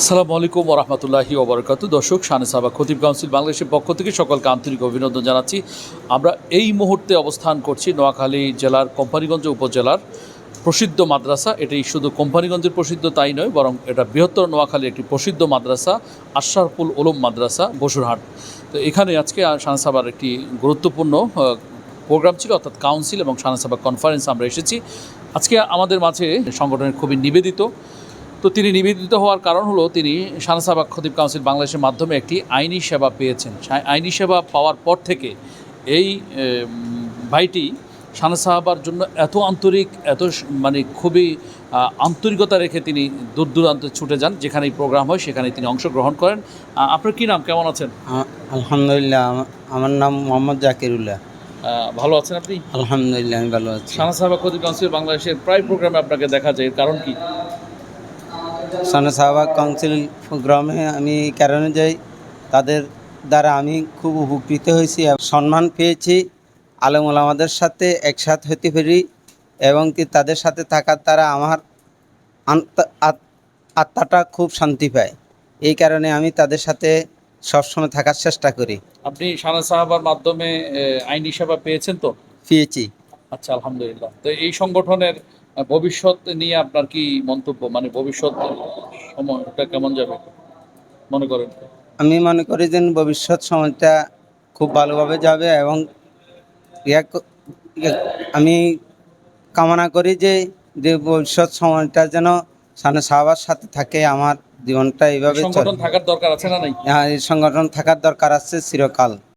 আসসালামু আলাইকুম ওরহমতুল্লাহি ওবরকাত। দর্শক, শানে সাবা খতিব কাউন্সিল বাংলাদেশের পক্ষ থেকে সকলকে আন্তরিক অভিনন্দন জানাচ্ছি। আমরা এই মুহূর্তে অবস্থান করছি নোয়াখালী জেলার কোম্পানিগঞ্জ উপজেলার প্রসিদ্ধ মাদ্রাসা। এটি শুধু কোম্পানিগঞ্জের প্রসিদ্ধ তাই নয়, বরং এটা বৃহত্তর নোয়াখালীর একটি প্রসিদ্ধ মাদ্রাসা, আশরাফুল ওলম মাদ্রাসা, বসুরহাট। তো এখানে আজকে শানসাবার একটি গুরুত্বপূর্ণ প্রোগ্রাম ছিল, অর্থাৎ কাউন্সিল এবং শানসাবা কনফারেন্স আমরা এসেছি। আজকে আমাদের মাঝে সংগঠনের খুবই নিবেদিত তো তিনি নিবেদিত হওয়ার কারণ হলো তিনি শানসাবাগ খতিব কাউন্সিল বাংলাদেশের মাধ্যমে একটি আইনি সেবা পেয়েছেন। আইনি সেবা পাওয়ার পর থেকে এই ভাইটি শানসাহাবার জন্য এত আন্তরিক এত মানে খুবই আন্তরিকতা রেখে তিনি দূর দূরান্তে ছুটে যান যেখানে এই প্রোগ্রাম হয় সেখানে তিনি অংশগ্রহণ করেন। আপনার কী নাম? কেমন আছেন? আলহামদুলিল্লাহ আমার নাম মোহাম্মদ জাকিরুল্লাহ। ভালো আছেন আপনি? আলহামদুলিল্লাহ আমি ভালো আছি। শানসাহাবা খতিব কাউন্সিল বাংলাদেশের প্রায় প্রোগ্রামে আপনাকে দেখা যায় এর কারণ কি? সানা সাহাবা কাউন্সিল গ্রামে আমি কারণে যাই তাদের দ্বারা আমি খুব উপকৃত হয়েছি সম্মান পেয়েছি। আলম আমাদের সাথে একসাথ হতে পারি এবং কি তাদের সাথে থাকার দ্বারা আমার আত্মাটা খুব শান্তি পায়। এই কারণে আমি তাদের সাথে সবসময় থাকার চেষ্টা করি। আপনি শানা সাহাবার মাধ্যমে আইনি সেবা পেয়েছেন তো? পেয়েছি। আচ্ছা আলহামদুলিল্লাহ। তো এই সংগঠনের ভবিষ্যৎ নিয়ে আপনার কি মন্তব্য? মানে ভবিষ্যৎ সময়টা কেমন যাবে? মনে করেন। আমি মনে করি যে ভবিষ্যৎ সময়টা খুব ভালোভাবে যাবে এবং আমি কামনা করি যে যে ভবিষ্যৎ সময়টা যেন সামনে সাহাবার সাথে থাকে আমার জীবনটা এইভাবে সংগঠন থাকার দরকার আছে না নাই? হ্যাঁ, এই সংগঠন থাকার দরকার আছে চিরকাল।